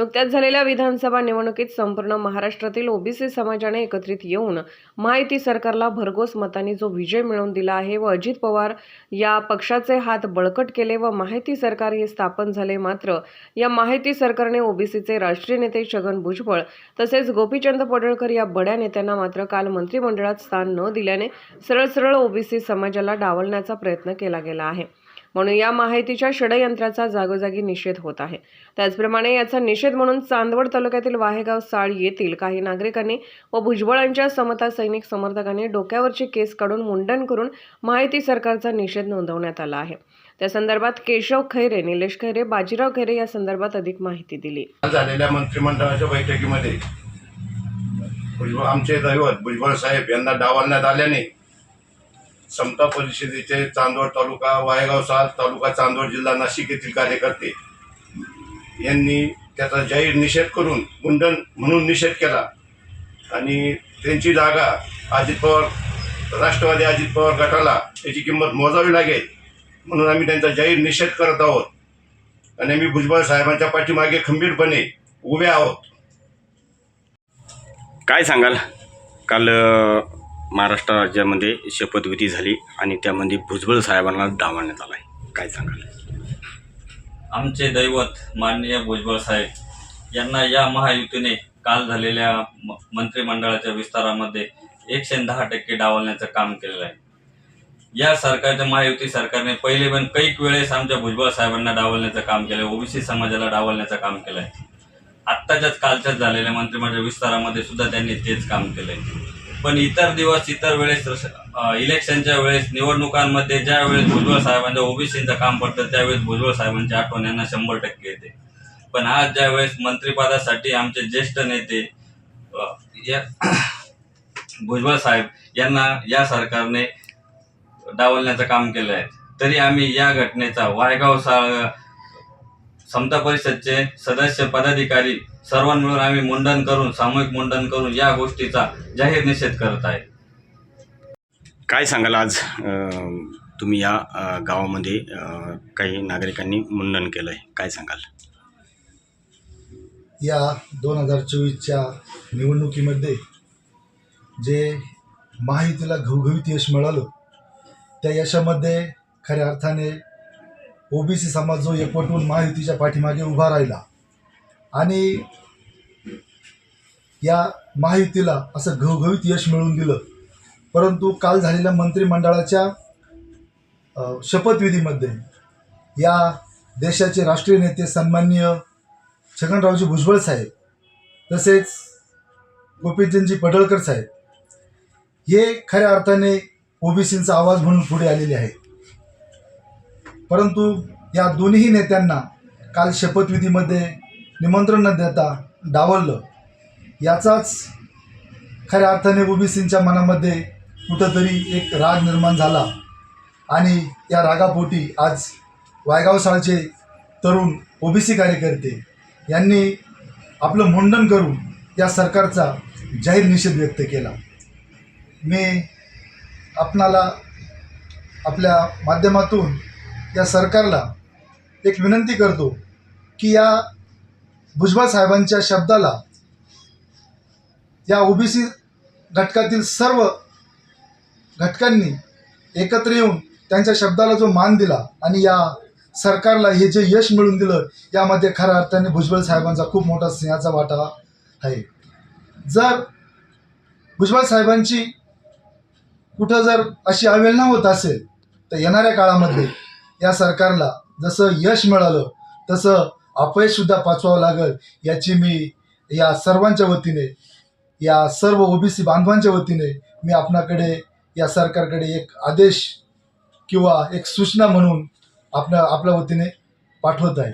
नुकत्याच झालेल्या विधानसभा निवडणुकीत संपूर्ण महाराष्ट्रातील ओबीसी समाजाने एकत्रित येऊन माहिती सरकारला भरघोस मतांनी जो विजय मिळवून दिला आहे व अजित पवार या पक्षाचे हात बळकट केले व माहिती सरकार हे स्थापन झाले मात्र या माहिती सरकारने ओबीसीचे राष्ट्रीय नेते छगन भुजबळ तसेच गोपीचंद पडळकर या बड्या नेत्यांना मात्र काल मंत्रिमंडळात स्थान न दिल्याने सरळ सरळ ओबीसी समाजाला डावलण्याचा प्रयत्न केला गेला आहे. म्हणून या माहितीच्या षडयंत्राचा जागोजागी निषेध होत आहे. त्याचप्रमाणे याचा निषेध म्हणून चांदवड तालुक्यातील वाहेगाव साळ येथील काही नागरिकांनी व भुजबळांच्या समता सैनिक समर्थकांनी डोक्यावरची केस काढून मुंडन करून माहिती सरकारचा निषेध नोंदवण्यात आला आहे. त्या संदर्भात केशव खैरे निलेश खैरे बाजीराव खैरे या संदर्भात अधिक माहिती दिली. झालेल्या मंत्रिमंडळाच्या बैठकीमध्ये भुजबळ आमचे दैवत भुजबळ साहेब यांना डावलण्यात आल्याने समता परिषदेचे चांदवड तालुका वायगाव साल तालुका चांदवड जिल्हा नाशिक येथील कार्यकर्ते यांनी त्याचा जाहीर निषेध करून मुंडन म्हणून निषेध केला. आणि त्यांची जागा अजित पवार राष्ट्रवादी अजित पवार गटाला त्याची किंमत मोजावी लागेल म्हणून आम्ही त्यांचा जाहीर निषेध करत आहोत. आणि आम्ही भुजबळ साहेबांच्या पाठीमागे खंबीरपणे उभे आहोत. काय सांगाल? काल महाराष्ट्र राज्यामध्ये शपथविधी झाली आणि त्यामध्ये भुजबळ साहेबांना डावलण्यात आला आहे काय सांगाल? आमचे दैवत माननीय भुजबळ साहेब यांना या महायुतीने काल झालेल्या म- मंत्रिमंडळाच्या विस्तारामध्ये एकशे दहा टक्के डावलण्याचं काम केलेलं आहे. या सरकारच्या महायुती सरकारने पहिले पण कैक वेळेस आमच्या भुजबळ साहेबांना डावलण्याचं काम केलं ओबीसी समाजाला डावलण्याचं काम केलं आहे आत्ताच्याच कालच्याच झालेल्या मंत्रिमंडळ विस्तारामध्ये सुद्धा त्यांनी तेच काम केलं आहे पण इतर दिवस इतर वेळेस इलेक्शनच्या वेळेस निवडणुकांमध्ये ज्या वेळेस भुजबळ साहेबांच्या ओबीसीचं काम पडतं त्यावेळेस भुजबळ साहेबांची आठवण यांना शंभर टक्के येते. पण आज ज्या वेळेस मंत्रिपदासाठी आमचे ज्येष्ठ नेते या भुजबळ साहेब यांना या सरकारने डावलण्याचं काम केलं आहे तरी आम्ही या घटनेचा वायगाव सा समता परिषदचे सदस्य पदाधिकारी सर्व मिळून आम्ही मुंडन करून सामूहिक मुंडन करून या गोष्टीचा जाहीर निषेध करत आहे. काय सांगाल आज? तुम्ही या गावामध्ये काही नागरिकांनी मुंडन केलं आहे काय सांगाल? या दोन हजार चोवीसच्या निवडणुकीमध्ये जे महायुतीला घवघवीत यश मिळालं त्या यशामध्ये खऱ्या अर्थाने ओबीसी समाज जो एकवटून महायुतीच्या पाठीमागे उभा राहिला आणि या महायुतीला असं घवघवीत यश मिळवून दिलं. परंतु काल झालेल्या मंत्रिमंडळाच्या शपथविधीमध्ये या देशाचे राष्ट्रीय नेते सन्माननीय छगनरावजी भुजबळ साहेब तसेच गोपीचंदजी पडळकर साहेब हे खऱ्या अर्थाने ओबीसींचा आवाज म्हणून पुढे आलेले आहेत. परंतु या दोन्ही नेत्यांना काल शपथविधीमध्ये निमंत्रण न देता डावललं. याचाच खऱ्या अर्थाने ओबीसींच्या मनामध्ये कुठंतरी एक राग निर्माण झाला आणि या रागापोटी आज वायगाव साळचे तरुण ओबीसी कार्यकर्ते यांनी आपलं मुंडन करून या सरकारचा जाहीर निषेध व्यक्त केला. मी आपणाला आपल्या माध्यमातून या सरकारला एक विनंती करतो की या भुजबळ साहेबांच्या शब्दाला या ओबीसी घटकातील सर्व घटकांनी एकत्र येऊन त्यांच्या शब्दाला जो मान दिला आणि या सरकारला हे जे यश मिळून दिलं यामध्ये खऱ्या अर्थाने भुजबळ साहेबांचा खूप मोठा सिंहाचा वाटा आहे. जर भुजबळ साहेबांची कुठं जर अशी अवेलना होत असेल तर येणाऱ्या काळामध्ये या सरकारला जसं यश मिळालं तसं अपयशसुद्धा पाचवावं लागेल याची मी या सर्वांच्या वतीने या सर्व ओबीसी बांधवांच्या वतीने मी आपणाकडे या सरकारकडे एक आदेश किंवा एक सूचना म्हणून आपल्या आपल्या वतीने पाठवत आहे.